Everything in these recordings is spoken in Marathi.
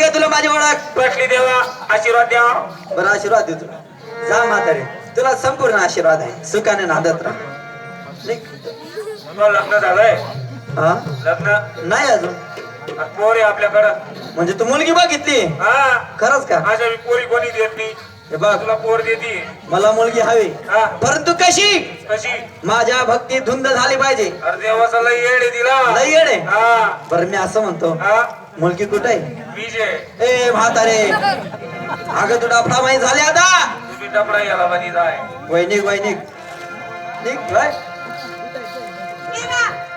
का तुला माझी ओळख? पटली देवा. आशीर्वाद द्या. बरं आशीर्वाद देतो. जा म्हातारे. तुला संपूर्ण आशीर्वाद आहे. सुखाने नांदत राहा. निघ. तुला लग्न झालंय? हा? लग्न? नाही अजून. आणि पोर आहे आपल्याकडं. म्हणजे तू मुलगी बघितली? हा. खरंच का? माझ्या पोरी कोणी देत नाही. हे बघ तुला पोर देते. मला मुलगी हवी. हा. परंतु कशी? कशी? माझ्या भक्ती धुंद झाली पाहिजे. अरे देवाचा लय येड आहे तिला. लई येड. हा. बरं मी असं म्हणतो. हा. मुलगी कुठे आहे? विजय. ए म्हातारे. अगं तुला प्रमाण झाले आता. तुम्ही टपडा याला मध्ये जाय. वैनिक वैनिक. निघ वय.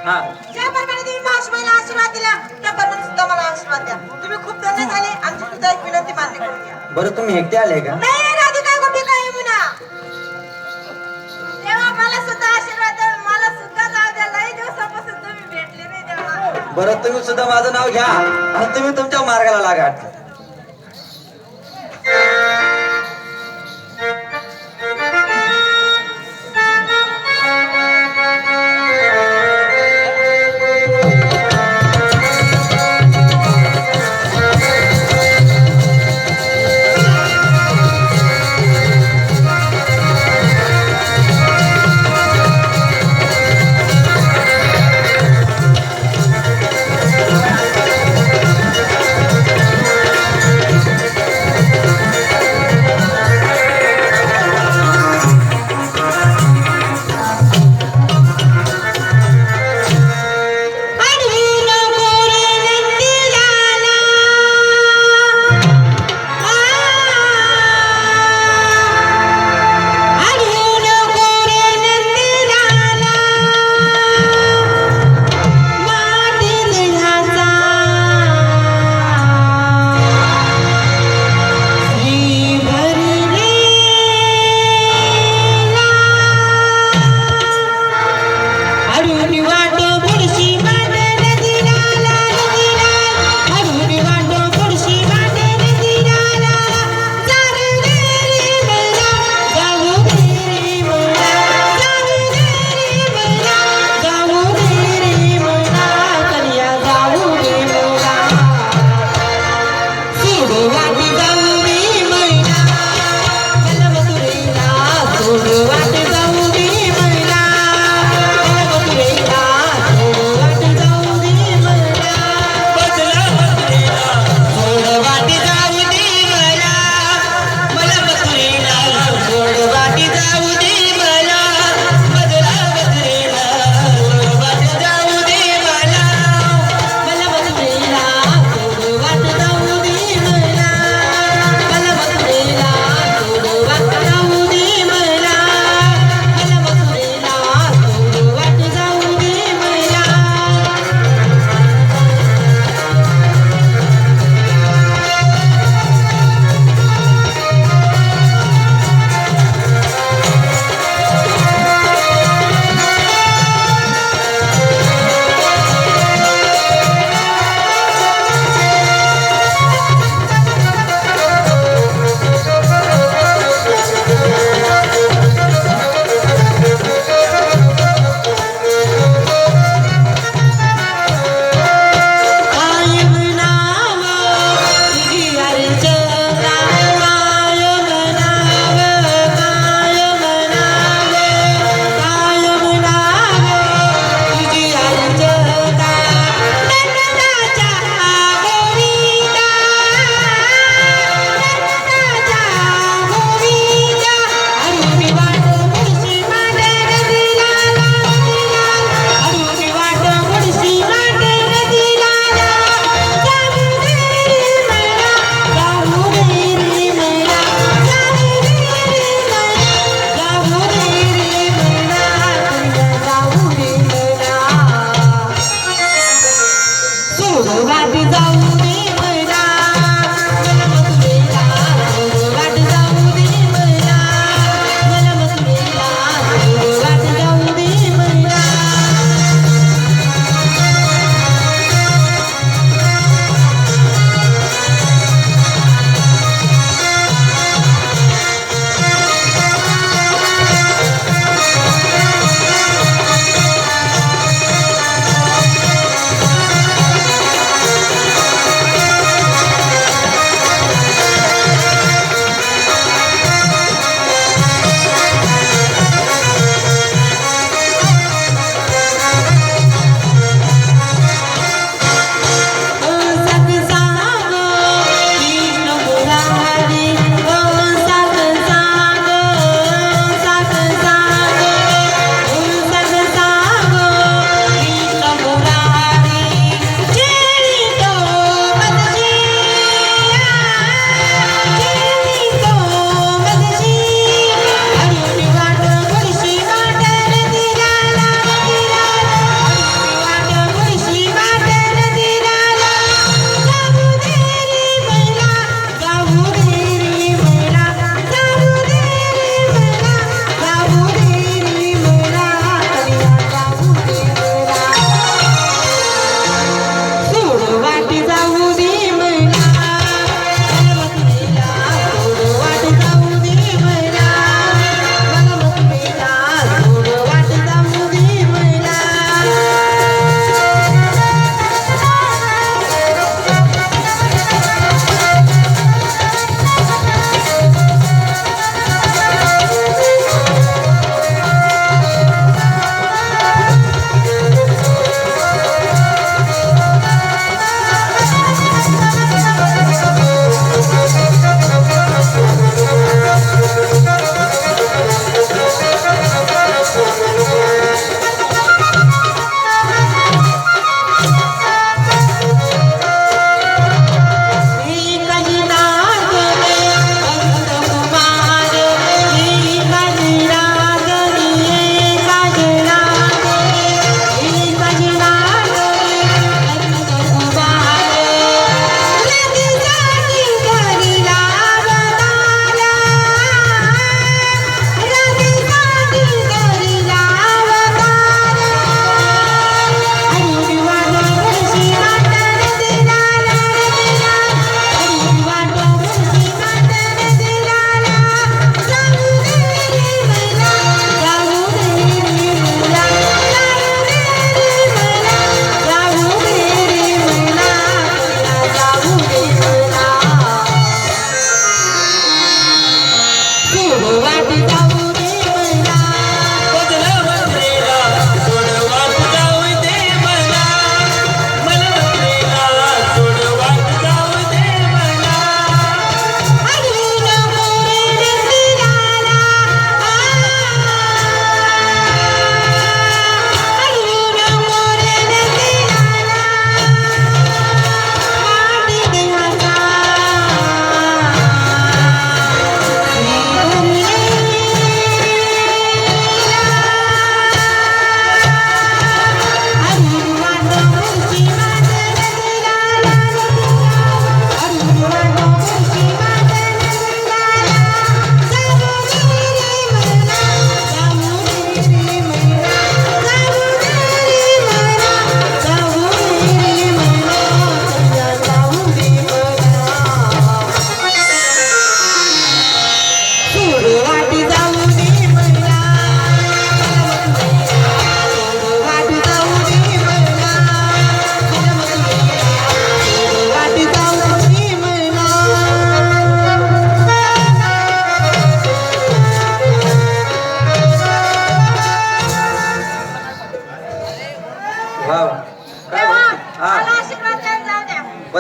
हा. ज्याप्रमाणे तुम्ही मावशीबाईला आशीर्वाद दिला. त्याप्रमाणे सुद्धा मला आशीर्वाद द्या. तुम्ही खूप धन्य झाले. आमची सुद्धा एक विनंती मान्य करून घ्या. बरं तुम्ही एकटे आले का? नाही नाही, राधिका गोपी काय म्हणा. तेव्हा मला सुद्धा आशीर्वाद द्या. मला सुद्धा नाव द्या. लई दिवसापासून तुम्ही भेटले नाही तेव्हा बरं तुम्ही सुद्धा माझं नाव घ्या. आणि तुम्ही तुमच्या मार्गाला लागा.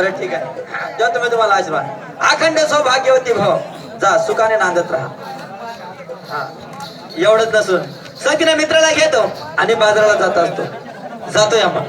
बरं ठीक आहे. देतो मी तुम्हाला आशीर्वाद. अखंड सौभाग्यवती भाव. जा सुखाने नांदत राहा. हा. एवढंच नसून. सगळ्या मित्राला घेतो आणि बाजाराला जात असतो. जातोय आपण.